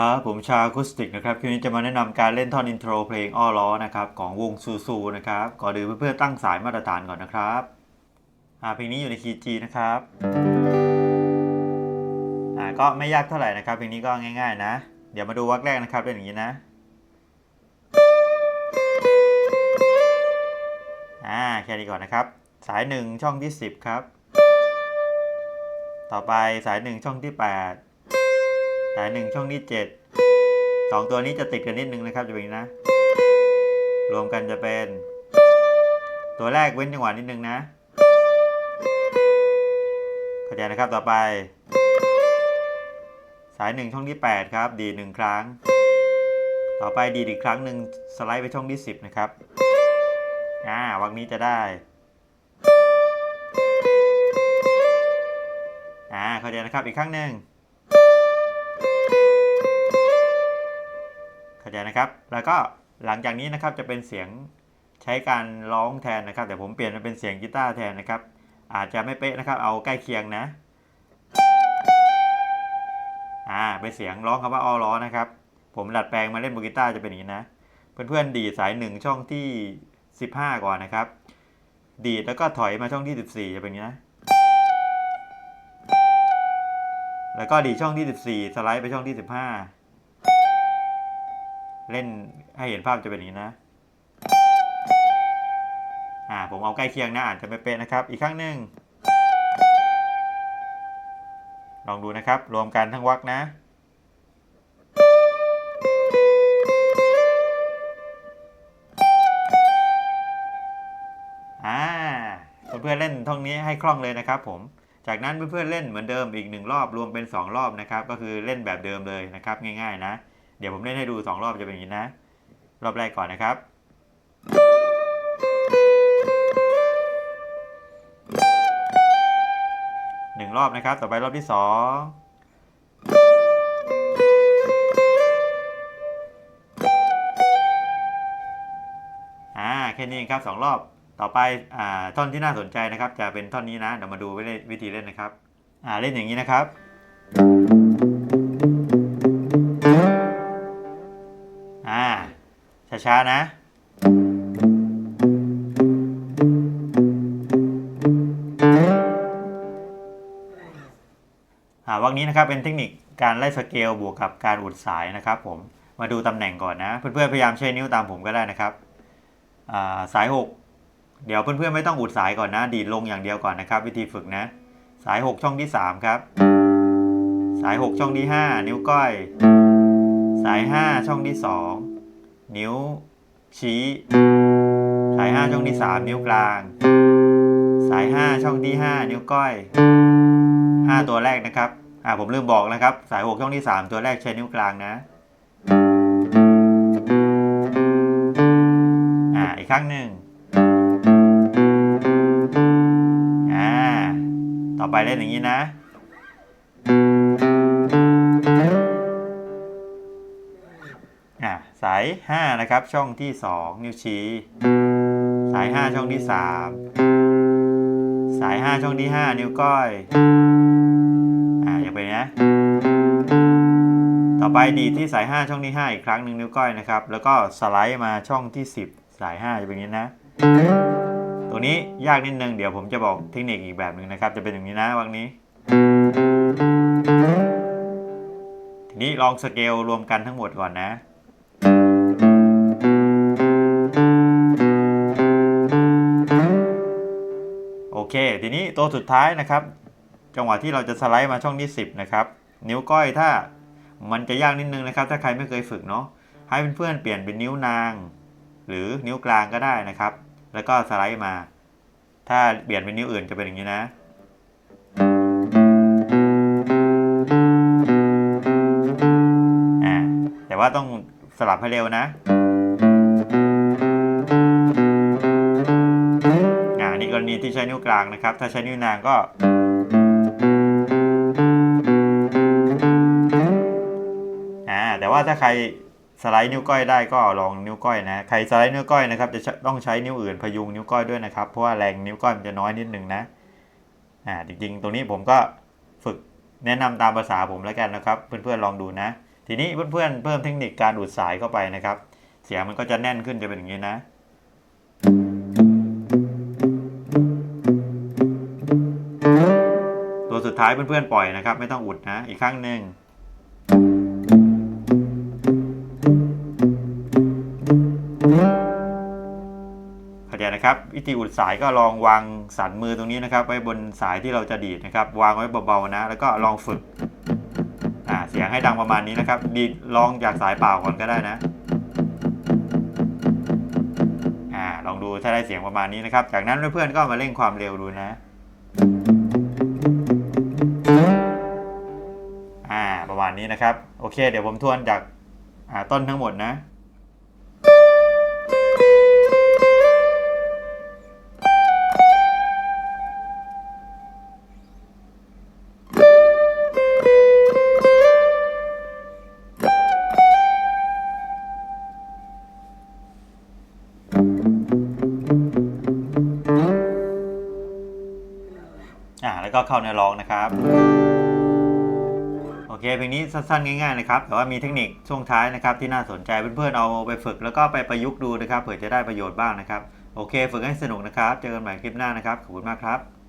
ครับ ผมชาคูสติกนะครับคลิปนี้จะมาแนะนำการเล่นท่อนอินโทรเพลงอ้อล้อนะครับของวงซูซูนะครับก่อนอื่นเพื่อนๆตั้งสายมาตรฐานก่อนนะครับเพลงนี้อยู่ในคีย์ G นะครับอ่าก็ไม่ยากเท่าไหร่นะครับเพลงนี้ก็ง่าย ๆ นะ เดี๋ยวมาดูวรรคแรกนะครับเป็นอย่างนี้นะอ่าแค่นี้ก่อนนะครับ สาย 1 ช่องที่ 10 ครับ ต่อไปสาย 1 ช่องที่ 8 สาย1ช่องที่7 2ตัวนี้จะติดกันนิดนึงนะครับจะเป็นอย่างนี้นะ รวมกันจะเป็น ตัวแรกเว้นจังหวะนิดนึงนะเข้าใจนะครับต่อไป สาย1ช่องที่8ครับ ดีหนึ่งครั้ง ต่อไปดีอีกครั้งหนึ่งสไลด์ไปช่องที่10นะครับอ่าวักนี้จะได้อ่าเข้าใจนะครับอีกครั้งหนึ่ง ใจนะครับ แล้วก็หลังจากนี้นะครับจะเป็นเสียงใช้การร้องแทนนะครับแต่ผมเปลี่ยนมาเป็นเสียงกีตาร์แทนนะครับ อาจจะไม่เป๊ะนะครับ เอาใกล้เคียงนะอ่าเป็นเสียงร้องคำว่าอ้อล้อนะครับ ผมดัดแปลงมาเล่นบกีตาร์จะเป็นอย่างนี้นะ เพื่อนๆดีดสายหนึ่งช่องที่ 15 ก่อนนะครับ ดีดแล้วก็ถอยมาช่องที่ 14 จะเป็นอย่างนี้นะแล้วก็ดีช่องที่ 14 สไลด์ไปช่องที่ 15 เล่นให้เห็นภาพจะเป็นอย่างนี้นะอ่าผมเอาใกล้เคียงนะอาจจะไม่เป๊ะนะครับ อีกครั้งหนึ่งลองดูนะครับ รวมกันทั้งวักนะ อ่า เพื่อนๆเล่นท่องนี้ให้คล่องเลยนะครับผม จากนั้นเพื่อนๆเล่นเหมือนเดิมอีกหนึ่งรอบรวมเป็น 2 รอบนะครับ ก็คือเล่นแบบเดิมเลยนะครับ ง่ายๆนะ เดี๋ยวผมเล่นให้ดู 2 รอบจะเป็นอย่างนี้นะ รอบแรกก่อนนะครับ หนึ่งรอบนะครับ ต่อไปรอบที่สองอ่าแค่นี้ครับสองรอบ ต่อไปอ่าท่อนที่น่าสนใจนะครับ จะเป็นท่อนนี้นะ เดี๋ยวมาดูวิธีเล่นนะครับ อ่าเล่นอย่างนี้นะครับ ช้าๆนะอ่าวักนี้นะครับเป็นเทคนิคการไล่สเกลบวกกับการอุดสายนะครับ ผมมาดูตำแหน่งก่อนนะ เพื่อนๆพยายามใช้นิ้วตามผมก็ได้นะครับาสาย 6 เดี๋ยวเพื่อนๆไม่ต้องอุดสายก่อนนะ ดีดลงอย่างเดียวก่อนนะครับ วิธีฝึกนะ สาย 6 ช่องที่ 3 ครับ สาย 6 ช่องที่ 5 นิ้วก้อย สาย 5 ช่องที่ 2 นิ้วชี้ สาย 5 ช่องที่ 3 นิ้วกลาง สาย 5 ช่องที่ 5 นิ้วก้อย 5 ตัวแรกนะครับ อ่าผมลืมบอกนะครับ สาย 6 ช่องที่ 3 ตัวแรกใช้นิ้วกลางนะ อ่าอีกครั้งหนึ่งอ่าต่อไปเล่นอย่างนี้นะ สาย 5 นะครับ ช่องที่ 2 นิ้วชี้ สาย 5 ช่องที่ 3 สาย 5 ช่องที่ 5 นิ้วก้อย อ่าอย่างไปนะ ต่อไปดีที่สาย 5 ช่องที่ 5 อีกครั้งหนึ่งนิ้วก้อยนะครับ แล้วก็สไลด์มาช่องที่ 10 สาย 5 จะเป็นอย่างนี้นะตัวนี้ยากนิดนึงเดี๋ยวผมจะบอกเทคนิคอีกแบบหนึ่งนะครับ จะเป็นอย่างนี้นะวังนี้ทีนี้ลองสเกลรวมกันทั้งหมดก่อนนะ เคทีนี้ตัวสุดท้ายนะครับ จังหวะที่เราจะสไลด์มาช่องที่ 10 นะครับ นิ้วก้อยถ้ามันจะยากนิดนึงนะครับ ถ้าใครไม่เคยฝึกเนาะให้เพื่อนๆเปลี่ยนเป็นนิ้วนาง หรือนิ้วกลางก็ได้นะครับ แล้วก็สไลด์มา ถ้าเปลี่ยนเป็นนิ้วอื่นจะเป็นอย่างนี้นะอ่าแต่ว่าต้องสลับให้เร็วนะีที่ใช้นิ้วกลางนะครับ ถ้าใช้นิ้วนางก็ อ่า แต่ว่าถ้าใครสไลด์นิ้วก้อยได้ก็ลองนิ้วก้อยนะ ใครสไลด์นิ้วก้อยนะครับจะต้องใช้นิ้วอื่นพยุงนิ้วก้อยด้วยนะครับ เพราะว่าแรงนิ้วก้อยมันจะน้อยนิดนึงนะ อ่า จริงๆ ตรงนี้ผมก็ฝึกแนะนำตามภาษาผมแล้วกันนะครับ เพื่อนๆลองดูนะ ทีนี้เพื่อนๆเพิ่มเทคนิคการอุดสายเข้าไปนะครับ เสียงมันก็จะแน่นขึ้นจะเป็นอย่างนี้นะ ท้ายเพื่อนๆปล่อยนะครับ ไม่ต้องอุดนะ อีกครั้งหนึ่งเข้าใจนะครับ วิธีอุดสายก็ลองวางสันมือตรงนี้นะครับ ไว้บนสายที่เราจะดีดนะครับ วางไว้เบาๆนะ แล้วก็ลองฝึกเสียงให้ดังประมาณนี้นะครับ ดีดลองจากสายเปล่าก่อนก็ได้นะอลองดูถ้าได้เสียงประมาณนี้นะครับ จากนั้นเพื่อนๆก็มาเร่งความเร็วดูนะ นี้นะครับ โอเค เดี๋ยวผมทวนจากต้นทั้งหมดนะอ่าแล้วก็เข้าเนื้อร้องนะครับ อเคเพลงนี้สั้นๆง่ายๆนะครับแต่ว่ามีเทคนิคช่วงท้ายนะครับที่น่าสนใจเพื่อนๆเอาไปฝึกแล้วก็ไปประยุกต์ดูนะครับเผื่อจะได้ประโยชน์บ้างนะครับ โอเค ฝึกให้สนุกนะครับ เจอกันใหม่คลิปหน้านะครับขอบคุณมากครับ